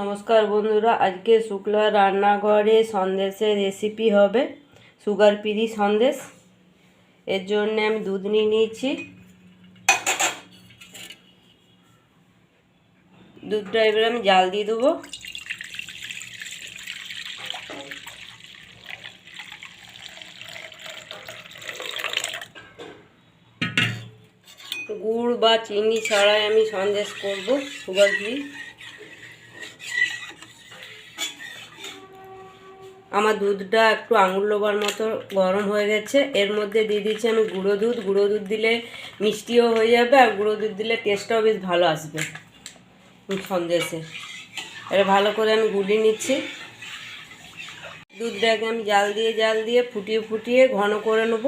নমস্কার বন্ধুরা, আজকে শুক্লা রান্নাঘরে সন্দেশের রেসিপি হবে, সুগার ফ্রি সন্দেশ। এর জন্য আমি দুধ নিয়ে নিয়েছি। দুধটা এবার আমি জাল দিয়ে দেবো। গুড় বা চিনি ছাড়াই আমি সন্দেশ করব, সুগার ফ্রি আমার দুধটা একটু আঙুল লোবার মতো গরম হয়ে গেছে। এর মধ্যে দিয়ে দিচ্ছি আমি গুঁড়ো দুধ। গুঁড়ো দুধ দিলে মিষ্টিও হয়ে যাবে আর গুঁড়ো দুধ দিলে টেস্টটাও বেশ ভালো আসবে। সন্দেশে। এটা ভালো করে আমি গুলিয়ে নিচ্ছি। দুধটাকে আমি জাল দিয়ে জাল দিয়ে ফুটিয়ে ফুটিয়ে ঘন করে নেব।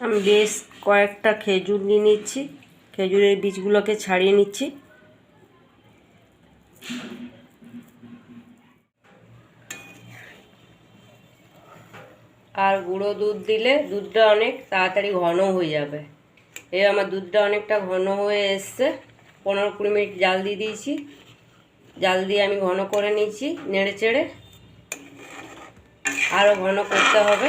আমি বেশ কয়েকটা খেজুর নিয়ে নিচ্ছি। খেজুরের বীজগুলোকে ছাড়িয়ে নিচ্ছি। আর গুঁড়ো দুধ দিলে দুধটা অনেক তাড়াতাড়ি ঘন হয়ে যাবে। এই আমার দুধটা অনেকটা ঘন হয়ে এসছে। পনেরো কুড়ি মিনিট জাল দিয়ে দিয়েছি। জাল দিয়ে আমি ঘন করে নিয়েছি নেড়ে চেড়ে। আরও ঘন করতে হবে।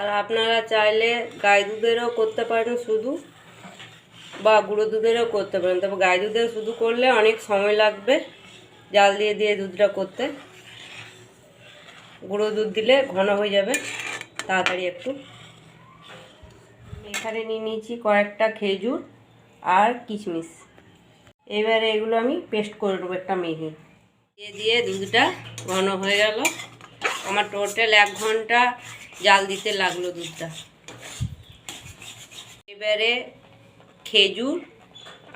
আর আপনারা চাইলে গাই দুধেরও করতে পারেন শুধু, বা গুঁড়ো দুধেরও করতে পারেন। তবে গাই দুধের শুধু করলে অনেক সময় লাগবে জাল দিয়ে দিয়ে দুধটা করতে। গুঁড়ো দুধ দিলে ঘন হয়ে যাবে, তাড়াতাড়ি একটু। এখানে নিয়ে নিয়েছি কয়েকটা খেজুর আর কিশমিশ। এবারে এগুলো আমি পেস্ট করে নেব একটা মেঘে দিয়ে দিয়ে দুধটা ঘন হয়ে গেল। আমার টোটাল এক ঘণ্টা জাল দিতে লাগল দুধটা। এবারে খেজুর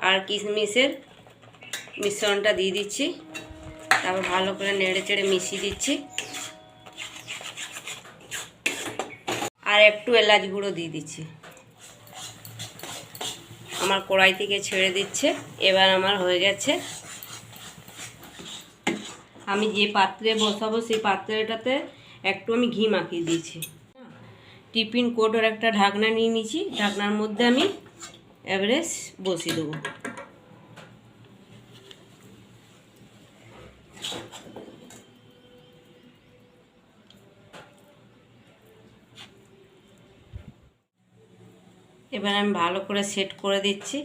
আর কিশমিশের মিশ্রণটা দিয়ে দিচ্ছি। তারপর ভালো করে নেড়ে চেড়ে মিশিয়ে দিচ্ছি। আর একটু এলাচ গুঁড়ো দিয়ে দিচ্ছি। আমার কড়াই থেকে ছেড়ে দিচ্ছে। এবার আমার হয়ে গেছে। আমি যে পাত্রে বসাবো সেই পাত্রটাতে একটু আমি ঘি মাখিয়ে দিয়েছি। টিফিন কোটোর একটা ঢাকনা নিয়ে নিয়েছি। ঢাকনার মধ্যে আমি এবারে বসিয়ে দেবো। এবার আমি ভালো করে সেট করে দিচ্ছি।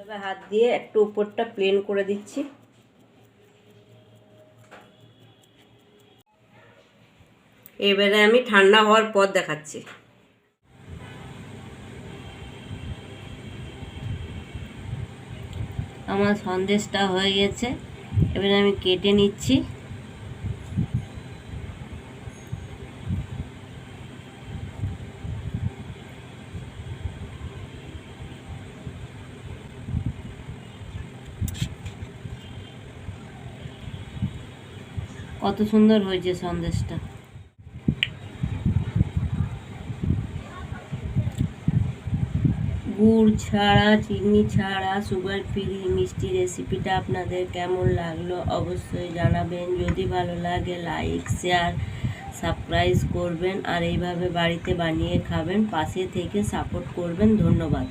এবার হাত দিয়ে একটু উপরটা প্লেন করে দিচ্ছি। এবারে আমি ঠান্ডা হওয়ার পর দেখাচ্ছি। আমার সন্দেশটা হয়ে গেছে। এবারে আমি কেটে নিচ্ছি। কত সুন্দর হয়েছে সন্দেশটা। গুড় ছাড়া, চিনি ছাড়া সুগার ফ্রি মিষ্টি রেসিপিটা আপনাদের কেমন লাগল অবশ্যই জানাবেন। যদি ভালো লাগে লাইক শেয়ার সাবস্ক্রাইব করবেন আর এইভাবে বাড়িতে বানিয়ে খাবেন, পাশে থেকে সাপোর্ট করবেন। ধন্যবাদ।